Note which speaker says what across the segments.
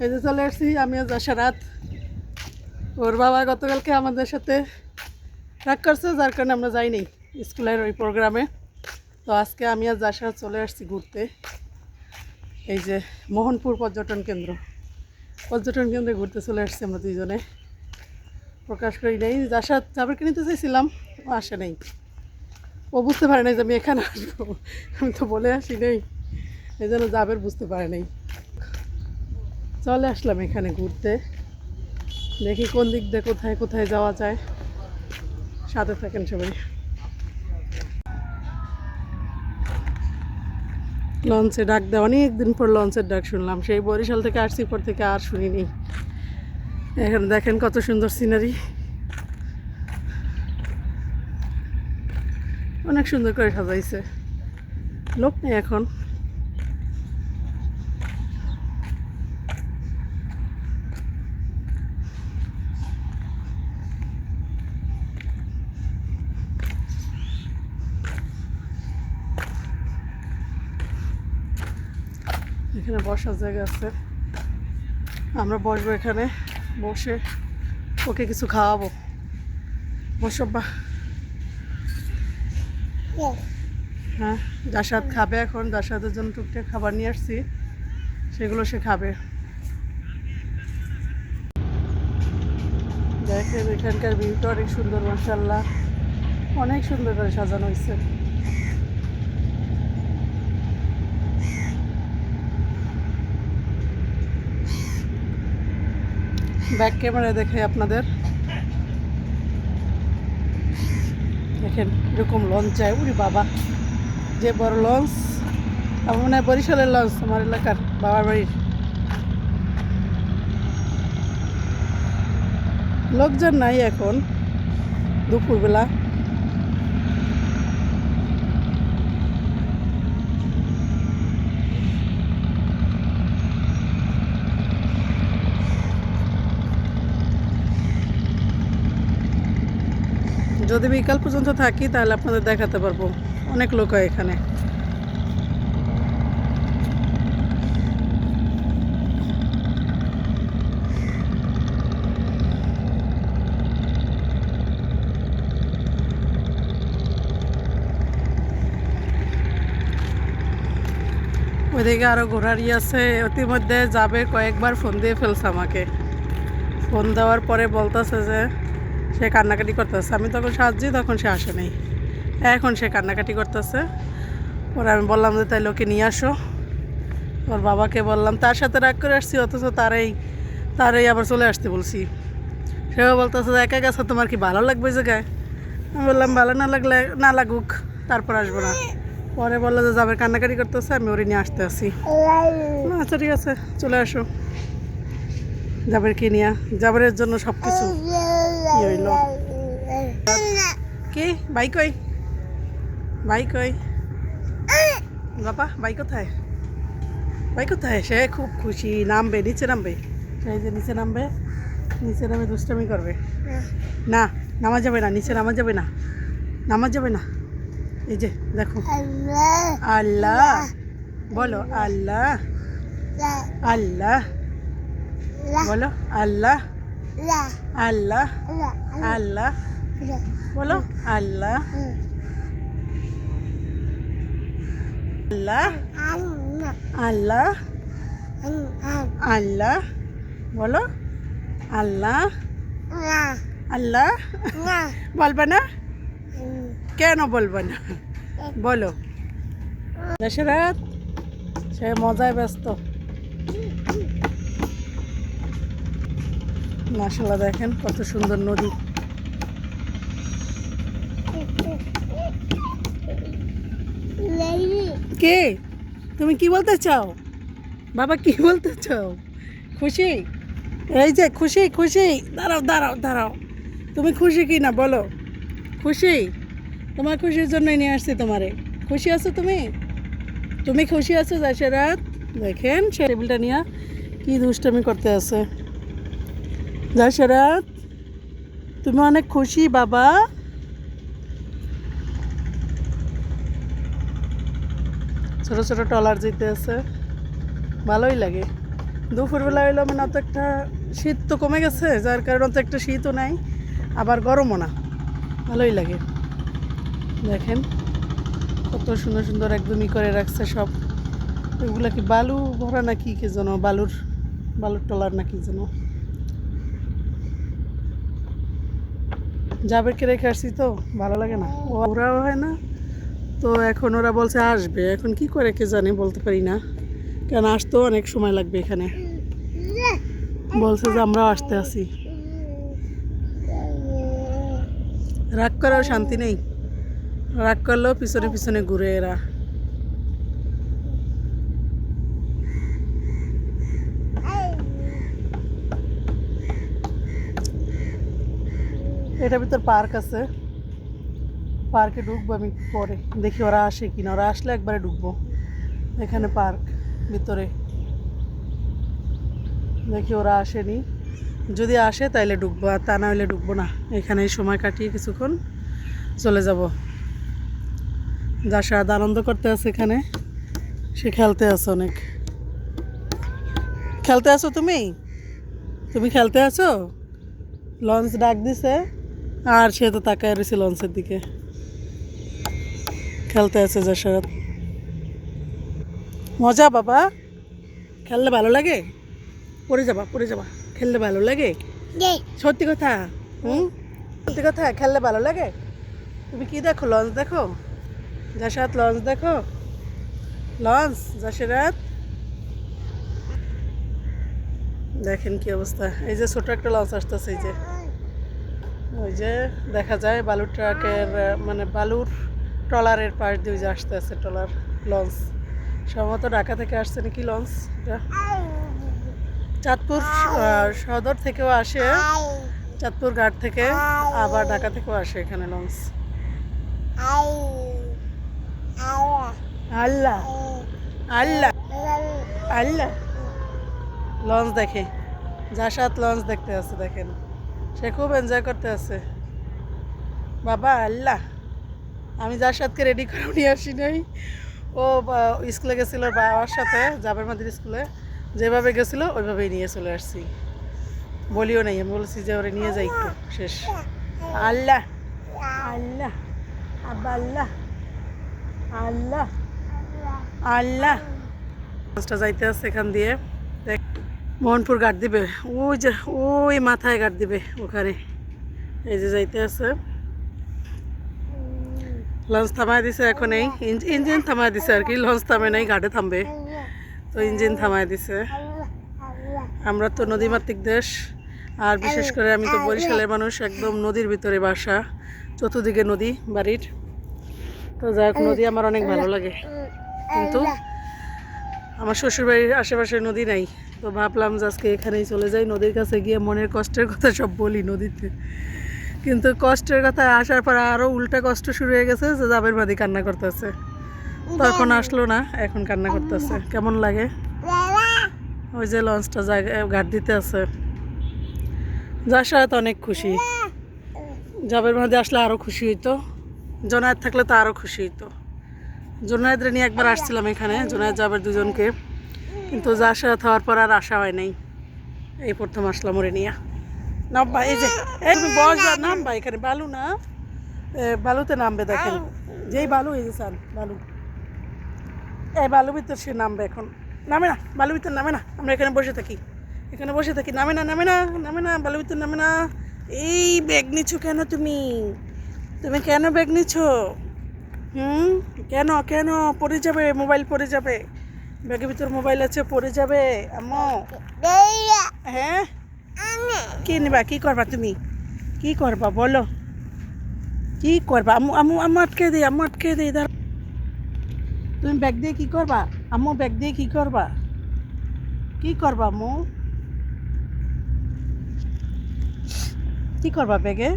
Speaker 1: এই যে চলে আসছি আমিও রাত ওর বাবা গতকালকে আমাদের সাথে রাগ করছে, যার কারণে আমরা যাইনি স্কুলের ওই প্রোগ্রামে তো আজকে আমি আর জাসারাত চলে আসছি ঘুরতে। এই যে মোহনপুর পর্যটন কেন্দ্র। পর্যটন কেন্দ্রে ঘুরতে চলে আসছি আমরা দুইজনে। প্রকাশ করি নাই জাসারাত যাবার কিনতে চাইছিলাম, ও আসে নাই। ও বুঝতে পারে নাই যে আমি এখানে আসব। আমি তো বলে আসি নাই। এই জন্য যাবের বুঝতে পারে নাই। চলে আসলাম এখানে ঘুরতে। দেখি কোন দিক দিয়ে কোথায় কোথায় যাওয়া যায়। সাথে থাকেন সবাই। লঞ্চে ডাক দেয় অনেক দিন পর লঞ্চের ডাক শুনলাম। সেই বরিশাল থেকে আসছি, পর থেকে আর শুনিনি। এখানে দেখেন কত সুন্দর সিনারি অনেক সুন্দর করে সাজাইছে। লোক নেই এখন। এখানে বসার জায়গা আছে। আমরা বসবো এখানে, বসে ওকে কিছু খাওয়াবো। বসব বা হ্যাঁ দাসাদ খাবে এখন দাসাদের জন্য টুকটাক খাবার নিয়ে আসছি। সেগুলো সে খাবে। দেখেন এখানকার ভিউটা অনেক সুন্দর মাসাল্লাহ অনেক সুন্দর করে সাজানো হয়েছে। ব্যাক ক্যামেরায় দেখে আপনাদের। দেখেন, এরকম লঞ্চ যায়। উনি বাবা, যে বড় লঞ্চ আমার মনে হয় বরিশালের লঞ্চ আমার এলাকার বাবার বাড়ির। লোকজন নাই এখন দুপুরবেলা। যদি বিকাল পর্যন্ত থাকি, তাহলে আপনাদের দেখাতে পারব। অনেক লোক হয় এখানে। ওইদিকে আরও ঘোরারি আছে। ইতিমধ্যে যাবে কয়েকবার ফোন দিয়ে ফেলছে আমাকে। ফোন দেওয়ার পরে বলতেছে যে সে কান্নাকাটি করতেছে। আমি তখন সাহায্যই তখন সে আসে নাই। এখন সে কান্নাকাটি করতেছে। ওরা আমি বললাম যে তাই লোকে নিয়ে আসো। ওর বাবাকে বললাম, তার সাথে রাগ করে আসছি, অথচ তারাই তারাই আবার চলে আসতে বলছি। সেও বলতেছে যে, একা গেছে, তোমার কি ভালো লাগবে এই জায়গায়? আমি বললাম, ভালো না লাগলে, না লাগুক, তারপর আসব না। পরে বলল যে যাবে কান্নাকাটি করতেছে, আমি ওরে নিয়ে আসতে আসি। আচ্ছা ঠিক আছে, চলে আসো। যাবের কি নিয়া? যাবের জন্য সব কিছু কি হইল কি? ভাই কই? ভাই কই? বাবা ভাই কোথায়? ভাই কোথায়? সে খুব খুশি। নামবে, নিচে নামবে। সেই যে নিচে নামবে, নিচে নামে দুষ্টামি করবে। না, নামা যাবে না, নিচে নামা যাবে না। নামা যাবে না। এই যে, দেখো। আল্লাহ। বলো, আল্লাহ। আল্লাহ। বলো, আল্লাহ। আল্লাহ আল্লাহ বলো আল্লাহ। আল্লাহ আল্লাহ আল্লাহ বলো আল্লাহ। আল্লাহ বলবে না? কেন বলব না? বলো। দশরথ সে মজায় ব্যস্ত। মাসাল্লাহ দেখেন কত সুন্দর নদী। কে? তুমি কি বলতে চাও? বাবা কি বলতে চাও? খুশি? এই যে খুশি খুশি। দাঁড়াও দাঁড়াও দাঁড়াও। তুমি খুশি কি না বলো? খুশি? তোমার খুশির জন্যই নিয়ে আসছি তোমারে। খুশি আছো তুমি? তুমি খুশি আছো জাসেরাত দেখেন সে টেবিলটা নিয়ে কি দুষ্টামি করতে আছে। জাসেরাত তুমি অনেক খুশি বাবা। ছোট ছোট টলার যেতে আছে, ভালোই লাগে। দুপুরবেলা হইল মানে অত একটা শীত তো কমে গেছে, যার কারণে অত একটা শীতও নাই, আবার গরমও না, ভালোই লাগে। দেখেন কত সুন্দর সুন্দর একদমই করে রাখছে সব। ওইগুলা কি বালু ভরা নাকি কে যেন, বালুর বালুর টলার নাকি যেন। জাবেরকে রেখে আসছি তো, ভালো লাগে না। ওরাও হয় না, তো এখন ওরা বলছে আসবে। এখন কি করে কে জানে, বলতে পারি না। কেন আসতেও অনেক সময় লাগবে এখানে। বলছে যে আমরাও আসতে আসি। রাগ করার শান্তি নেই। রাগ করলেও পিছনে পিছনে ঘুরে এরা। এটার ভিতর পার্ক আছে। পার্কে ঢুকবো আমি পরে। দেখি ওরা আসে কিনা। ওরা আসলে একবারে ঢুকবো। এখানে পার্ক ভিতরে। দেখি ওরা আসেনি। যদি আসে তাইলে ঢুকবো। আর তা না হলে ঢুকবো না। এখানেই সময় কাটিয়ে কিছুক্ষণ চলে যাব। যার সাথে আনন্দ করতে আছে এখানে, সে খেলতে আছে অনেক। খেলতে আছো তুমি? তুমি খেলতে আছো? লঞ্চ ডাক দিছে। আর সে তো তাকায় রয়েছে লঞ্চের দিকে। খেলতে আছে যশোর। মজা বাবা। খেললে ভালো লাগে? পড়ে যাবা পড়ে যাবা। খেললে ভালো লাগে? সত্যি কথা? হুম? সত্যি কথা? খেললে ভালো লাগে? তুমি কি দেখো? লঞ্চ দেখো? যশাত লঞ্চ দেখো? লঞ্চ যশোরাত দেখেন কি অবস্থা। এই যে ছোট একটা লঞ্চ আসতেছে এই যে। ওই যে দেখা যায় বালুর ট্রাকের মানে বালুর ট্রলারের পাশ দিয়ে যে আসতে আছে ট্রলার, লঞ্চ। সম্ভবত ঢাকা থেকে আসছে নাকি লঞ্চ? চাঁদপুর সদর থেকেও আসে, চাঁদপুর ঘাট থেকে, আবার ঢাকা থেকেও আসে এখানে লঞ্চ। আল্লাহ আল্লাহ আল্লাহ। লঞ্চ দেখে জাসাত লঞ্চ দেখতে আছে দেখেন। সে খুব এনজয় করতে আছে। বাবা, আল্লাহ। আমি যার সাথে রেডি করে নিয়ে আসি নাই। ও স্কুলে গেছিল বাবার সাথে, জাবের মাদির স্কুলে। যেভাবে গেছিল, ওইভাবেই নিয়ে চলে আসছি। বলিও নাই, আমি বলছি যে ওরে নিয়ে যাই একটু, শেষ। আল্লাহ আল্লাহ, আব্বা, আল্লাহ আল্লাহ আল্লাহ। যাইতে আছে এখান দিয়ে। মোহনপুর গাড় দিবে। ওই যে, ওই মাথায় গাড় দিবে ওখানে। এই যে যাইতে আছে। লঞ্চ থামাই দিছে এখন এই। ইঞ্জ- ইঞ্জিন থামাই দিছে আর কি। লঞ্চ থামে নাই, ঘাটে থামবে। তো ইঞ্জিন থামাই দিছে। আমরা তো নদীমাতৃক দেশ। আর বিশেষ করে আমি তো বরিশালের মানুষ, একদম নদীর ভিতরে বাসা, চতুর্দিকে নদী, বাড়ির। তো যাই হোক, নদী আমার অনেক ভালো লাগে। কিন্তু আমার শ্বশুরবাড়ির আশেপাশে নদী নাই, তো ভাবলাম যে আজকে এখানেই চলে যাই। নদীর কাছে গিয়ে মনের কষ্টের কথা সব বলি নদীতে। কিন্তু কষ্টের কথা আসার পর আরও উল্টা কষ্ট শুরু হয়ে গেছে যে জাবের মাদি কান্না করতেছে। তখন আসলো না, এখন কান্না করতেছে। কেমন লাগে? ওই যে লঞ্চটা ঘাট দিতে আছে। যার সাথে অনেক খুশি। জাবের মাঝে আসলে আরও খুশি হইতো। জোনায়েত থাকলে তো আরও খুশি হইতো। জোনায়েদরে নিয়ে একবার আসছিলাম এখানে, জোনায়েদ জাবের দুজনকে। কিন্তু যার সাথে হওয়ার পর আর আসা হয় নাই। এই প্রথম আসলাম ওরে নিয়ে। নামবা এই যে, এই তুমি বসবা নামবা এখানে বালু না? বালুতে নামবে দেখেন। যেই বালু, এই যে সান বালু। এই বালু ভিতর সে নামবে এখন। নামে না, বালু ভিতর নামে না। আমরা এখানে বসে থাকি। এখানে বসে থাকি। নামে না নামে না নামে না, বালু ভিতর নামে না। এই ব্যাগ নিচ্ছ কেন তুমি? তুমি কেন ব্যাগ নিচ্ছ হুম? কেন কেন? পড়ে যাবে মোবাইল পড়ে যাবে। ব্যাগের ভিতর মোবাইল আছে, পড়ে যাবে। আম্মু। হ্যাঁ? কি নিবা, কি করবা তুমি? কি করবা, বলো। কি করবা? আম্মু আম্মু আম্মু আটকে দিই আম্মু আটকে দিই দাঁড়া। তুমি ব্যাগ দিয়ে কি করবা? আম্মু, ব্যাগ দিয়ে কি করবা? কি করবা, আম্মু? কি করবা ব্যাগে?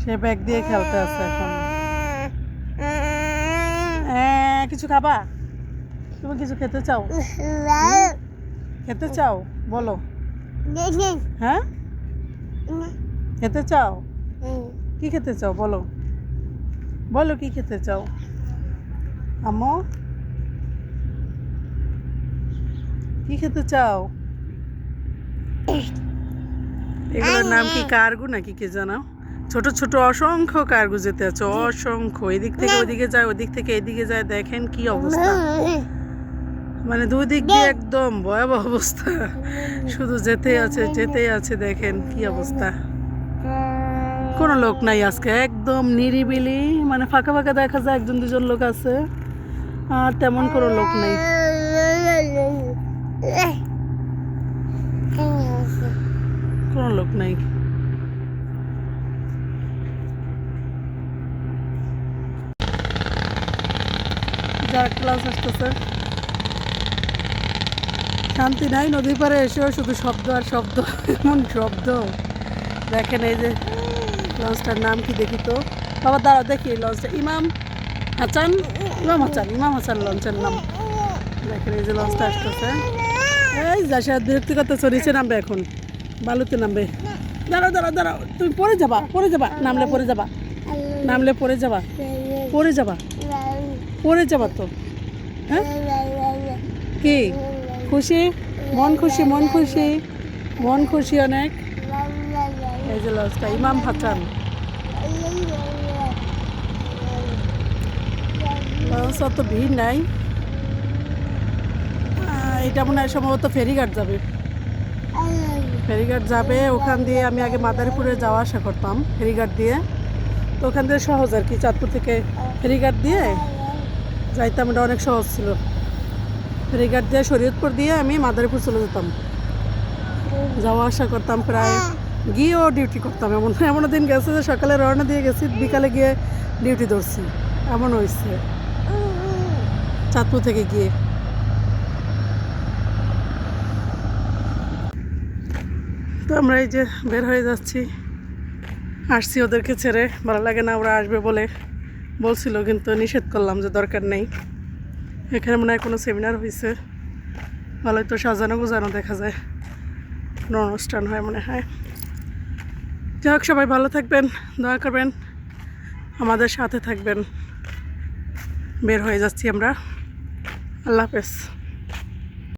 Speaker 1: সে ব্যাগ দিয়ে খেলতে আছে এখন হ্যাঁ কিছু খাবা? তুমি কিছু খেতে চাও? খেতে চাও? বলো। হ্যাঁ? খেতে চাও? কি খেতে চাও? বলো। বলো কি খেতে চাও? আম্মু? কি খেতে চাও? এগুলোর নাম কি কার্গু নাকি কি জানো? ছোট ছোট অসংখ্য কার্গু যেতে আছে অসংখ্য। এদিক থেকে ওদিকে যায় ওদিক থেকে এদিকে যায় দেখেন কি অবস্থা। মানে দুই দিক দিয়ে একদম ভয়াবহ অবস্থা। শুধু যেতেই আছে যেতেই আছে দেখেন কি অবস্থা। কোনো লোক নাই আজকে একদম নিরিবিলি মানে ফাঁকা ফাঁকা দেখা যায় একজন দুজন লোক আছে আর তেমন কোনো লোক নেই। কোনো লোক নাই। ক্লাস আসতেছে। শান্তি নাই, নদীর পাড়ে এসেও শুধু শব্দ আর শব্দ, এমন শব্দ। দেখেন এই যে লঞ্চটার নাম কি দেখি তো? বাবা দাঁড়া দেখি লঞ্চটা। ইমাম হাসান ইমাম হাসান ইমাম হাসান লঞ্চের নাম। দেখেন এই যে লঞ্চটা আসতেছে। এই যা সে বিরক্তি করতে নিচে নামবে এখন। বালুতে নামবে। দাঁড়াও দাঁড়াও দাঁড়াও। তুমি পড়ে যাবা পড়ে যাবা। নামলে পড়ে যাবা। নামলে পড়ে যাবা। পড়ে যাবা। পড়ে যাবা তো। হ্যাঁ? কি? খুশি? মন খুশি মন খুশি? মন খুশি অনেক? এই যে লঞ্চটা ইমাম হাসান। অত ভিড় নাই। এটা মনে হয় সম্ভবত ফেরিঘাট যাবে। ফেরিঘাট যাবে, ওখান দিয়ে আমি আগে মাদারীপুরে যাওয়া আসা করতাম, ফেরিঘাট দিয়ে। তো ওখান থেকে সহজ আর কি, চাঁদপুর থেকে ফেরিঘাট দিয়ে যাইতাম, এটা অনেক সহজ ছিল। ফেরিঘাট দিয়ে শরীয়তপুর দিয়ে আমি মাদারীপুর চলে যেতাম। যাওয়া, আসা করতাম প্রায়। গিয়েও ডিউটি করতাম। এমন এমন দিন গেছে যে সকালে রওনা দিয়ে গেছি, বিকালে গিয়ে ডিউটি ধরছি। এমন হয়েছে। চাঁদপুর থেকে গিয়ে। তো আমরা এই যে বের হয়ে যাচ্ছি। আসছি ওদেরকে ছেড়ে। ভালো লাগে না ওরা আসবে বলে। বলছিল, কিন্তু নিষেধ করলাম যে দরকার নেই। এখানে মনে হয় কোনো সেমিনার হয়েছে ভালোই তো সাজানো গোজানো দেখা যায়। কোনো অনুষ্ঠান হয় মনে হয়। যাই হোক, সবাই ভালো থাকবেন, দয়া করবেন, আমাদের সাথে থাকবেন। বের হয়ে যাচ্ছি আমরা। আল্লাহ হাফেজ।